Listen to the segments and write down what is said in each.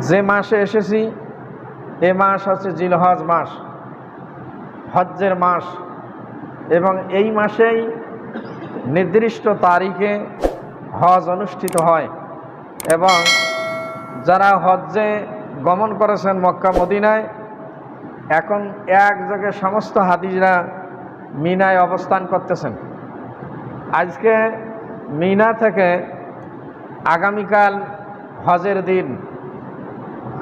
যে মাসে এসেছি, এ মাস হচ্ছে জিলহজ মাস, হজ্জের মাস। এবং এই মাসেই নির্দিষ্ট তারিখে হজ অনুষ্ঠিত হয়। এবং যারা হজ্জে গমন করেছেন মক্কা, মদিনায়, এখন এক জায়গায় সমস্ত হাদিজরা মিনায় অবস্থান করতেছেন। আজকে মিনা থেকে আগামীকাল হজের দিন।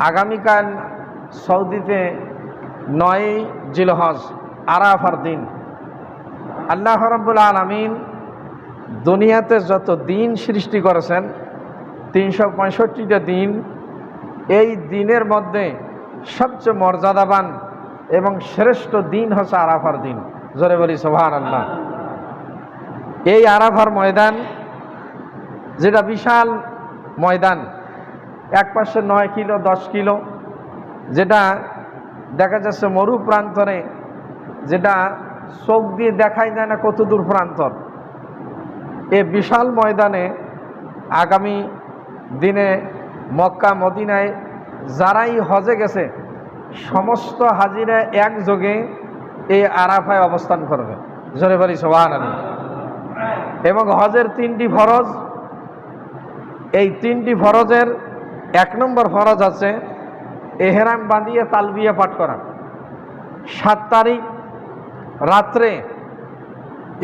আগামীকাল সৌদিতে নয় জিলহজ, আরাফার দিন। আল্লাহ রব্বুল আলমিন দুনিয়াতে যত দিন সৃষ্টি করেছেন, তিনশো পঁয়ষট্টিটা দিন, এই দিনের মধ্যে সবচেয়ে মর্যাদাবান এবং শ্রেষ্ঠ দিন হচ্ছে আরাফার দিন। জোরে বলি সোহান আল্লাহ এই আরাফার ময়দান, যেটা বিশাল ময়দান এক পাশে নয় কিলো, দশ কিলো। যেটা দেখা যাচ্ছে মরু প্রান্তরে, যেটা চোখ দিয়ে দেখাই যায় না কত দূর প্রান্তর। এ বিশাল ময়দানে আগামী দিনে মক্কা, মদিনায় যারাই হজে গেছে, সমস্ত হাজিরা একযোগে এই আরাফায় অবস্থান করবে। জোরে বলি আলী এবং হজের তিনটি ফরজ, এই তিনটি ফরজের এক নম্বর ফরজ আছে এহেরাম বাঁধিয়ে তালবিয়া পাঠ করা। সাত তারিখ রাত্রে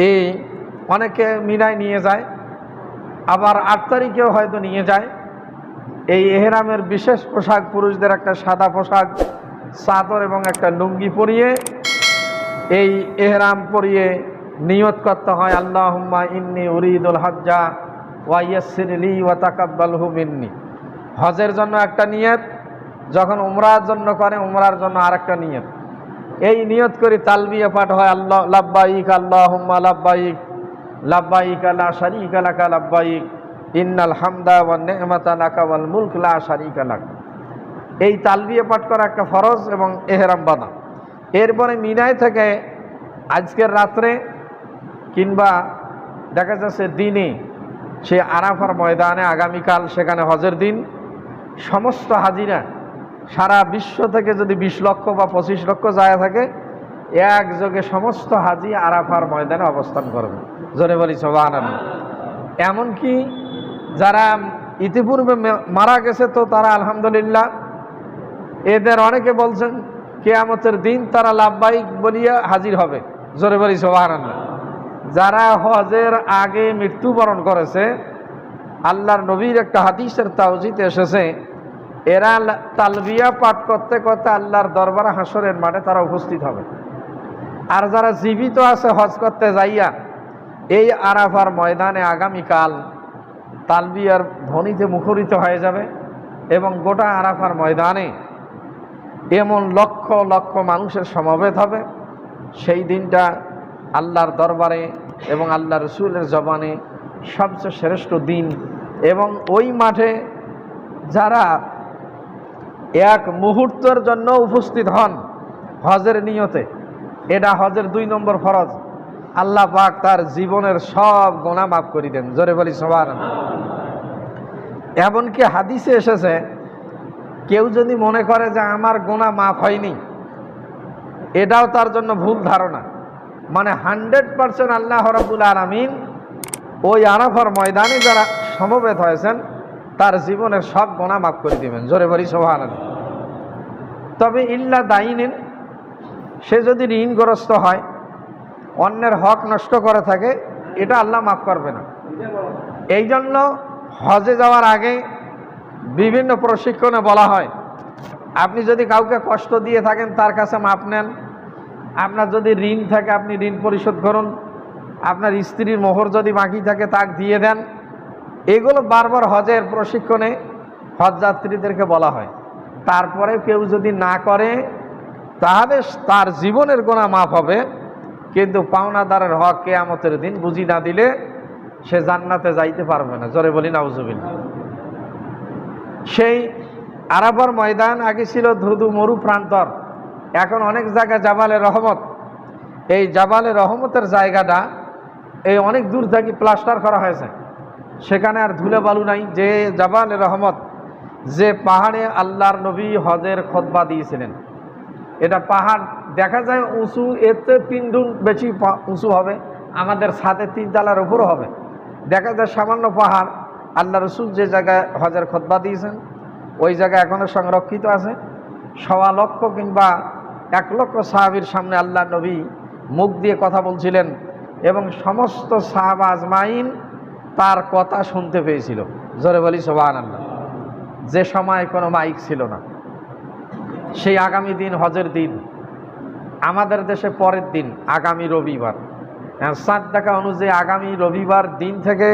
এই অনেকে মিনায় নিয়ে যায়, আবার আট তারিখেও হয়তো নিয়ে যায়। এই এহেরামের বিশেষ পোশাক পুরুষদের একটা সাদা পোশাক, চাদর এবং একটা লুঙ্গি পরিয়ে এই এহরাম পরিয়ে নিয়ত করতে হয় আল্লাহ ইন্নি উরিদুল হজ্জা ওয়াইয়াসিরলি ওয়া তাকাব্বালহু মিন্নি। হজের জন্য একটা নিয়ত, যখন উমরার জন্য করে, উমরার জন্য আরেকটা নিয়ত। এই নিয়ত করি তালবিয়া পাঠ হয়, আল্লাহ, লাব্বাইক আল্লাহ হুম্মা লাব্বাইক লাব্বাইক, লা শারিকা লাকা, লাব্বাইক, ইন্নাল হামদা ওয়া নি'মাতা লাকা ওয়াল মুলক, লা শারিকা লাক। এই তালবিয়া পাঠ করা একটা ফরজ এবং এহরাম বাঁধা। এরপরে মিনায় থেকে আজকের রাত্রে কিংবা দেখা যাচ্ছে দিনে সে আরাফার ময়দানে, আগামীকাল সেখানে হজের দিন সমস্ত হাজিরা সারা বিশ্ব থেকে যদি বিশ লক্ষ বা পঁচিশ লক্ষ যায় থাকে, একযোগে সমস্ত হাজি আরাফার ময়দানে অবস্থান করবে। জোরে বলি সোবাহান এমনকি যারা ইতিপূর্বে মারা গেছে তো তারা আলহামদুলিল্লাহ, এদের অনেকে বলছেন, কেয়ামতের দিন তারা লাভবাহিক বলিয়া হাজির হবে। জোরে বলি সোবাহান যারা হজের আগে মৃত্যুবরণ করেছে আল্লাহর নবীর একটা হাদিসের তাওজিতে এসেছে। এরা তালবিয়া পাঠ করতে করতে আল্লাহর দরবার হাসরের মাঠে তারা উপস্থিত হবে। আর যারা জীবিত আছে হজ করতে যাইয়া, এই আরাফার ময়দানে আগামীকাল তালবিয়ার ধ্বনিতে মুখরিত হয়ে যাবে এবং গোটা আরাফার ময়দানে এমন লক্ষ লক্ষ মানুষের সমাবেত হবে। সেই দিনটা আল্লাহর দরবারে এবং আল্লাহ রসুলের জবানে সবচেয়ে শ্রেষ্ঠ দিন এবং ওই মাঠে যারা এক মুহূর্তের জন্য উপস্থিত হন হজের নিয়তে, এটা হজের দুই নম্বর ফরজ। আল্লাহ পাক তার জীবনের সব গোনা মাফ করে দেন, জোরে বলি সবার এমনকি হাদিসে এসেছে, কেউ যদি মনে করে যে আমার গোনা মাফ হয়নি, এটাও তার জন্য ভুল ধারণা। মানে হান্ড্রেড পারসেন্ট আল্লাহ রবুল আলমিন ওই আরাফার ময়দানে যারা সমবেত হয়েছেন, তার জীবনের সব গোনা মাফ করে দিবেন। জোরে বলি সোহান তবে ইল্লা দাইনিন, সে যদি ঋণগ্রস্ত হয়, অন্যের হক নষ্ট করে থাকে, এটা আল্লাহ মাফ করবে না। এই জন্য হজে যাওয়ার আগে বিভিন্ন প্রশিক্ষণে বলা হয়, আপনি যদি কাউকে কষ্ট দিয়ে থাকেন, তার কাছে মাপ নেন। আপনার যদি ঋণ থাকে, আপনি ঋণ পরিশোধ করুন। আপনার স্ত্রীর মোহর যদি বাকি থাকে, তাক দিয়ে দেন। এগুলো বারবার হজের প্রশিক্ষণে হজ যাত্রীদেরকে বলা হয়। তারপরে কেউ যদি না করে, তাহলে তার জীবনের গোনা মাফ হবে। কিন্তু পাওনাদারের হক কেয়ামতের দিন বুঝি না দিলে সে জান্নাতে যাইতে পারবে না। জোরে বলি নাউজুবিল্লা সেই আরাবার ময়দান আগে ছিল ধুধু মরু প্রান্তর। এখন অনেক জায়গায় জাবালে রহমত। এই জাবালে রহমতের জায়গাটা এই অনেক দূর থেকে প্লাস্টার করা হয়েছে। সেখানে আর ধুলে বালু নাই। যে জাবালে রহমত, যে পাহাড়ে আল্লাহর নবী হজের খতবা দিয়েছিলেন। এটা পাহাড় দেখা যায় উঁচু, এতে তিন গুণ বেশি উঁচু হবে। আমাদের ছাদে তিন তালার উপরও হবে। দেখা যায় সামান্য পাহাড়, আল্লাহ রসুল যে জায়গায় হজের খতবা দিয়েছেন, ওই জায়গা এখনও সংরক্ষিত আছে। সওয়া লক্ষ কিংবা এক লক্ষ সাহাবির সামনে আল্লাহ নবী মুখ দিয়ে কথা বলছিলেন এবং সমস্ত সাহাব আজমাইন তার কথা শুনতে পেয়েছিল। জোরে বলি সোবাহান আল্লাহ যে সময় কোনো মাইক ছিল না, সেই আগামী দিন, হজের দিন, আমাদের দেশে পরের দিন, আগামী রবিবার। সাত টাকা অনুযায়ী আগামী রবিবার দিন থেকে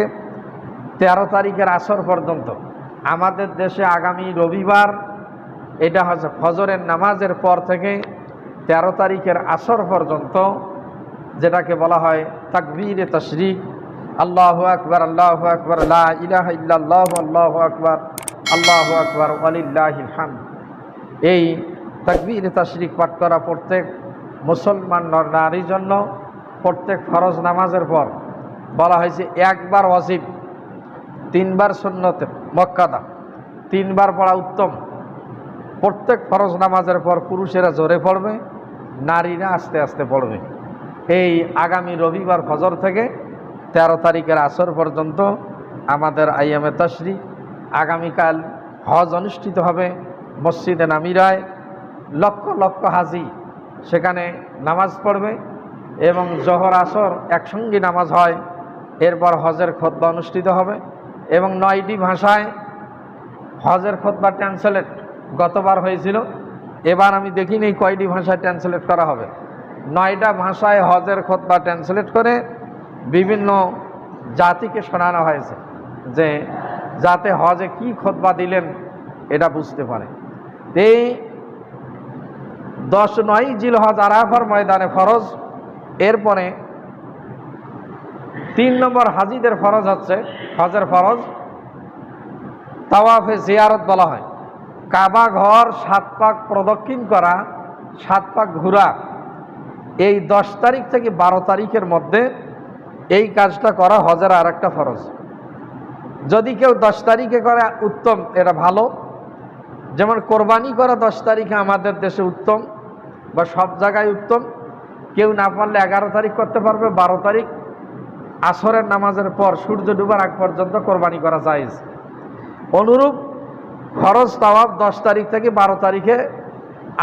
তেরো তারিখের আসর পর্যন্ত আমাদের দেশে আগামী রবিবার, এটা হচ্ছে ফজরের নামাজের পর থেকে তেরো তারিখের আসর পর্যন্ত, যেটাকে বলা হয় তাকবীর তশরিক আল্লাহ আকবর আল্লাহ আকবর ইল্লাল্লাহ, আল্লাহ আকবর আল্লাহ আকবর আলিল্লাহিল এই তাকবীর তাশরিক পাঠ করা প্রত্যেক মুসলমান নর- নারীর জন্য প্রত্যেক ফরজ নামাজের পর বলা হয়েছে একবার ওয়াজিব, তিনবার সুন্নত, মক্কাদা, তিনবার পড়া উত্তম। প্রত্যেক ফরজ নামাজের পর পুরুষেরা জোরে পড়বে, নারীরা আস্তে আস্তে পড়বে। এই আগামী রবিবার ফজর থেকে তেরো তারিখের আসর পর্যন্ত আমাদের আইএমএ তশরি আগামীকাল হজ অনুষ্ঠিত হবে মসজিদে নামিরায়, লক্ষ লক্ষ হাজি সেখানে নামাজ পড়বে এবং জহর আসর একসঙ্গে নামাজ হয়। এরপর হজের খোদ্া অনুষ্ঠিত হবে এবং নয়টি ভাষায় হজের খোদ্া ট্রান্সলেট গতবার হয়েছিল। এবার আমি দেখিনি কয়টি ভাষায় ট্রান্সলেট করা হবে। নয়টা ভাষায় হজের খোদ্া ট্রান্সলেট করে বিভিন্ন জাতিকে শোনানো হয়েছে যে যাতে হজে কি খোদ্া দিলেন এটা বুঝতে পারে। এই দশ নয় জিল হজ আরাফার ময়দানে ফরজ, এরপরে তিন নম্বর হাজিদের ফরজ হচ্ছে, হজের ফরজ, তাওয়াফে জিয়ারত বলা হয়। কাবা ঘর সাত পাক প্রদক্ষিণ করা, সাত পাক ঘোরা, এই দশ তারিখ থেকে বারো তারিখের মধ্যে এই কাজটা করা হজের আর একটা ফরজ। যদি কেউ দশ তারিখে করে, উত্তম, এটা ভালো। যেমন কোরবানি করা দশ তারিখে আমাদের দেশে উত্তম বা সব জায়গায় উত্তম। কেউ না পারলে এগারো তারিখ করতে পারবে, বারো তারিখ। আসরের নামাজের পর, সূর্য ডুবার আগ পর্যন্ত কোরবানি করা যায় অনুরূপ খরচ তাওয়াব দশ তারিখ থেকে বারো তারিখে,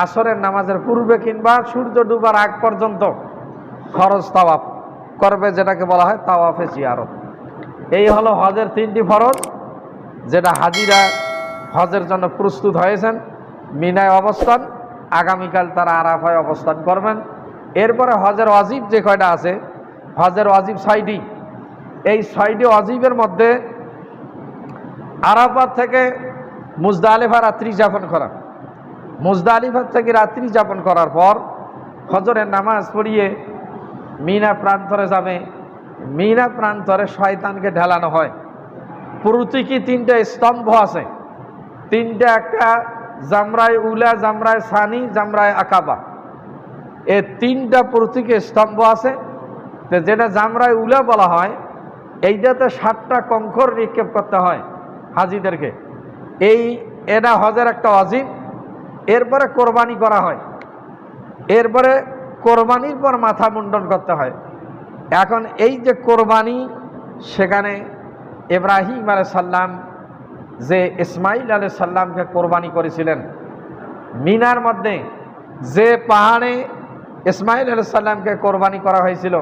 আসরের নামাজের পূর্বে কিংবা সূর্য ডুবার আগ পর্যন্ত খরচ তাওয়াব করবে যেটাকে বলা হয় তাওয়াফে জিয়ারত। এই হলো হজের তিনটি ফরজ, যেটা হাজিরা হজের জন্য প্রস্তুত হয়েছেন, মিনায় অবস্থান, আগামীকাল তারা আরাফায় অবস্থান করবেন। এরপরে হজের অজিব যে কয়টা আছে, হজের অজিব ছয়টি। এই ছয়টি অজিবের মধ্যে আরাফাত থেকে মুজদালিফা রাত্রি যাপন করা। মুজদালিফার থেকে রাত্রি যাপন করার পর হজরের নামাজ পড়িয়ে মিনা প্রান্তরে যাবে। মিনা প্রান্তরে শয়তানকে ঢেলানো হয়। প্রতীকী তিনটা স্তম্ভ আছে? তিনটা একটা জামরায় উলা জামরায় সানি জামরায় আকাবা। এ তিনটা প্রতীকী স্তম্ভ আছে। যেটা জামরায় উলা বলা হয়, এইটাতে সাতটা কঙ্কর নিক্ষেপ করতে হয় হাজিদেরকে। এই এটা হজের একটা অজিব এরপরে কোরবানি করা হয়। এরপরে কোরবানির পর মাথা মুন্ডন করতে হয়। এখন এই যে কোরবানি, সেখানে ইব্রাহিম আলাই সাল্লাম যে ইসমাইল আলাই সাল্লামকে কোরবানি করেছিলেন, মিনার মধ্যে যে পাহাড়ে ইসমাইল আলাই সাল্লামকে কোরবানি করা হয়েছিল,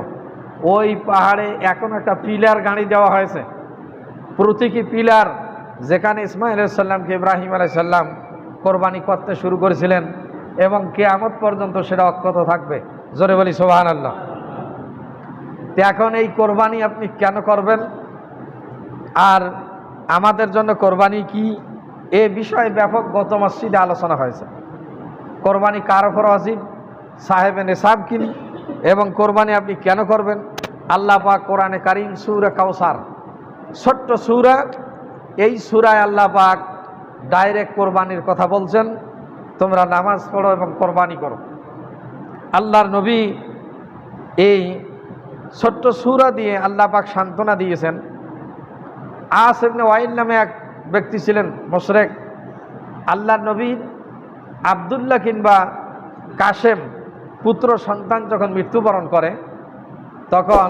ওই পাহাড়ে এখন একটা পিলার গাড়ি দেওয়া হয়েছে। প্রতীকী পিলার যেখানে ইসমাইল সাল্লামকে ইব্রাহিম আলাইসাল্লাম কোরবানি করতে শুরু করেছিলেন এবং কেয়ামত পর্যন্ত সেটা অক্ষত থাকবে। জোরে বলি সোহান আল্লাহ তো এখন এই কোরবানি আপনি কেন করবেন? আর আমাদের জন্য কোরবানি কি? এ বিষয়ে ব্যাপক গত মসজিদে আলোচনা হয়েছে। কোরবানি কার ওপর অজিব? সাহেবে নেশাব কিনি। এবং কোরবানি আপনি কেন করবেন? আল্লাহ পাক কোরআনে কারিম সুরা কাউসার ছোট্ট সুরা, এই সুরায় আল্লাহ পাক ডাইরেক্ট কোরবানির কথা বলছেন। তোমরা নামাজ পড়ো এবং কোরবানি করো। আল্লাহর নবী এই ছোট্ট সুরা দিয়ে আল্লাহ পাক সান্ত্বনা দিয়েছেন। আস ওয়াইল নামে এক ব্যক্তি ছিলেন, মোশরেক। আল্লাহর নবীর আবদুল্লাহ কিংবা কাশেম পুত্র সন্তান যখন মৃত্যুবরণ করে, তখন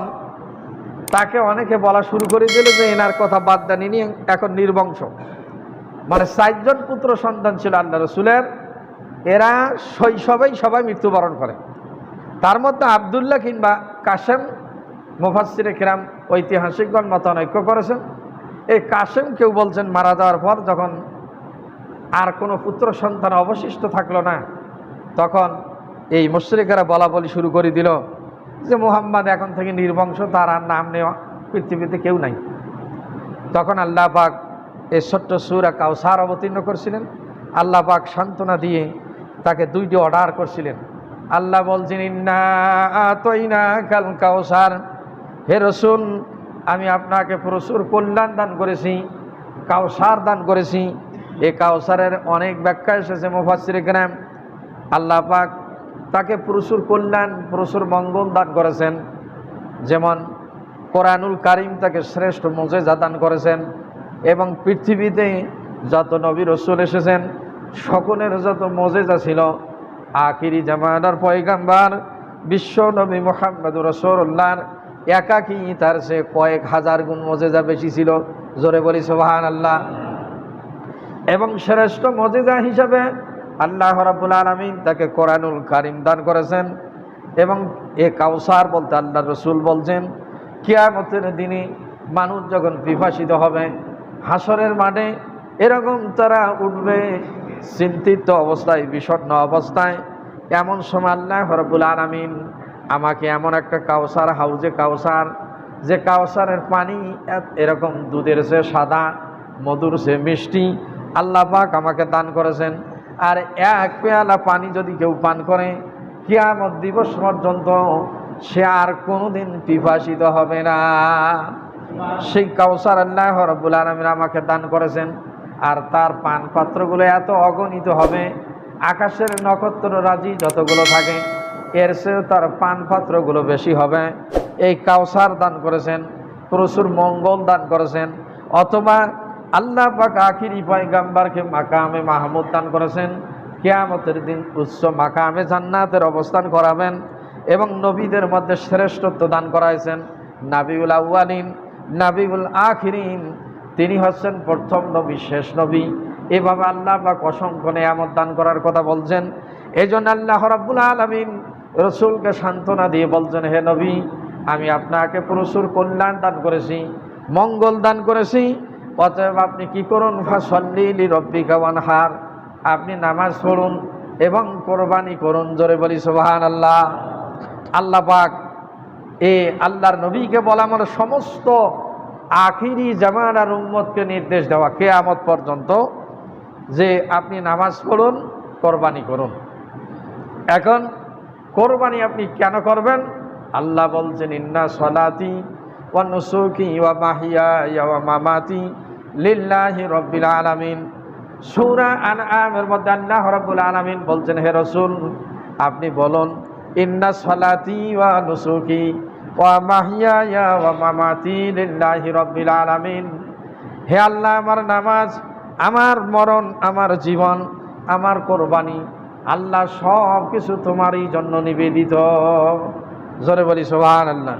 তাকে অনেকে বলা শুরু করে দিল যে এনার কথা বাদ দেন, ইনি এখন নির্বংশ। মানে চারজন পুত্র সন্তান ছিল আল্লাহ রসুলের, এরা শৈশবেই সবাই মৃত্যুবরণ করে। তার মধ্যে আবদুল্লাহ কিংবা কাশেম মুফাসির কিরাম ঐতিহাসিকগণ মতানৈক্য করেছেন। এই কাশেম কেউ বলছেন মারা যাওয়ার পর যখন আর কোনো পুত্র সন্তান অবশিষ্ট থাকল না, তখন এই মুশ্রিকেরা বলা বলি শুরু করে দিল যে মুহাম্মদ এখন থেকে নির্বংশ, তার আর নাম নেওয়া পৃথিবীতে কেউ নাই। তখন আল্লাহ পাক এই ছোট্ট সুরা কাউসার অবতীর্ণ করছিলেন। আল্লাহ পাক সান্ত্বনা দিয়ে তাকে দুইটি অর্ডার করছিলেন। আল্লাহ বলছেন, ইন্না কাল কাউসার হে রসুল, আমি আপনাকে প্রচুর কল্যাণ দান করেছি কাউসার দান করেছি। এই কাউসারের অনেক ব্যাখ্যা এসেছে মুফাসির গ্রাম আল্লাহ পাক তাকে প্রচুর কল্যাণ, প্রচুর মঙ্গল দান করেছেন। যেমন কোরআনুল কারিম তাকে শ্রেষ্ঠ মজেজা দান করেছেন এবং পৃথিবীতে যত নবী রসুল এসেছেন, সকলের যত মজেজা ছিল আখিরি জামানার পয়গাম্বার, বিশ্ব নবী মোহাম্মদ রসুল্লাহর একাকি তার সে কয়েক হাজার গুণ মজেজা বেশি ছিল। জোরে বলি সোহান আল্লাহ এবং শ্রেষ্ঠ মজেজা হিসাবে আল্লাহ রাবুল আলমিন তাকে কোরআনুল কারিম দান করেছেন এবং এ কাউসার বলতে আল্লাহ রসুল বলছেন, কিয়ামতের দিনে মানুষ যখন বিভাসিত হবে, হাসরের মাঠে এরকম তারা উঠবে চিন্তিত অবস্থায়, বিষণ্ণ অবস্থায়, এমন সময় আল্লাহ রবুল আলমিন আমাকে এমন একটা কাউসার, হাউজে কাউসার, যে কাউসারের পানি এরকম দুধের সে সাদা, মধুর সে মিষ্টি, আল্লাহ পাক আমাকে দান করেছেন। আর এক পেয়ালা পানি যদি কেউ পান করে, কিয়ামত দিবস পর্যন্ত সে আর কোনোদিন পিপাসিত হবে না। সেই কাউসার আল্লাহ রব্বুল আলমিন আমাকে দান করেছেন। আর তার পান পাত্রগুলো এত অগণিত হবে, আকাশের নক্ষত্র রাজি যতগুলো থাকে, এর চেয়েও তার পান পাত্রগুলো বেশি হবে। এই কাউসার দান করেছেন, প্রচুর মঙ্গল দান করেছেন, অথবা আল্লাহ পাক আখিরি পয়গাম্বারকে মাকামে মাহমুদ দান করেছেন, কেয়ামতের দিন উচ্চ মাকামে জান্নাতের অবস্থান করাবেন এবং নবীদের মধ্যে শ্রেষ্ঠত্ব দান করাইছেন, নাবিউল আউয়ালিন, নাবিউল আখিরিন। তিনি হচ্ছেন প্রথম নবী, শেষ নবী। এভাবে আল্লাহ পাক অসংখ্য নেয়ামত দান করার কথা বলছেন। এই জন্য আল্লাহ রাব্বুল আলমিন রসুলকে সান্ত্বনা দিয়ে বলছেন, হে নবী, আমি আপনাকে প্রচুর কল্যাণ দান করেছি, মঙ্গল দান করেছি। অতএব আপনি কি করুন? ফাসল্লি রব্বিকা ওয়ানহার। আপনি নামাজ পড়ুন এবং কোরবানি করুন। জোরে বলি সোহান আল্লাহ আল্লাহ পাক এ আল্লাহর নবীকে বলা আমার সমস্ত আখিরি জামানার উম্মতকে নির্দেশ দেওয়া কেয়ামত পর্যন্ত যে আপনি নামাজ পড়ুন, কোরবানি করুন। এখন কোরবানি আপনি কেন করবেন? আল্লাহ বলছেন, ইন্না সলাতি ওয়া মধ্যে বলছেন, হে রাসূল, আপনি বলুন, ইন্না সলাতি ওয়া নুসুকি ওয়া মাহিয়া ওয়া মামাতি লিল্লাহি রব্বিল আলামিন। হে আল্লাহ, আমার নামাজ, আমার মরণ, আমার জীবন, আমার কোরবানি, আল্লাহ সব কিছু তোমারই জন্য নিবেদিত। জোরে বলি সোহান আল্লাহ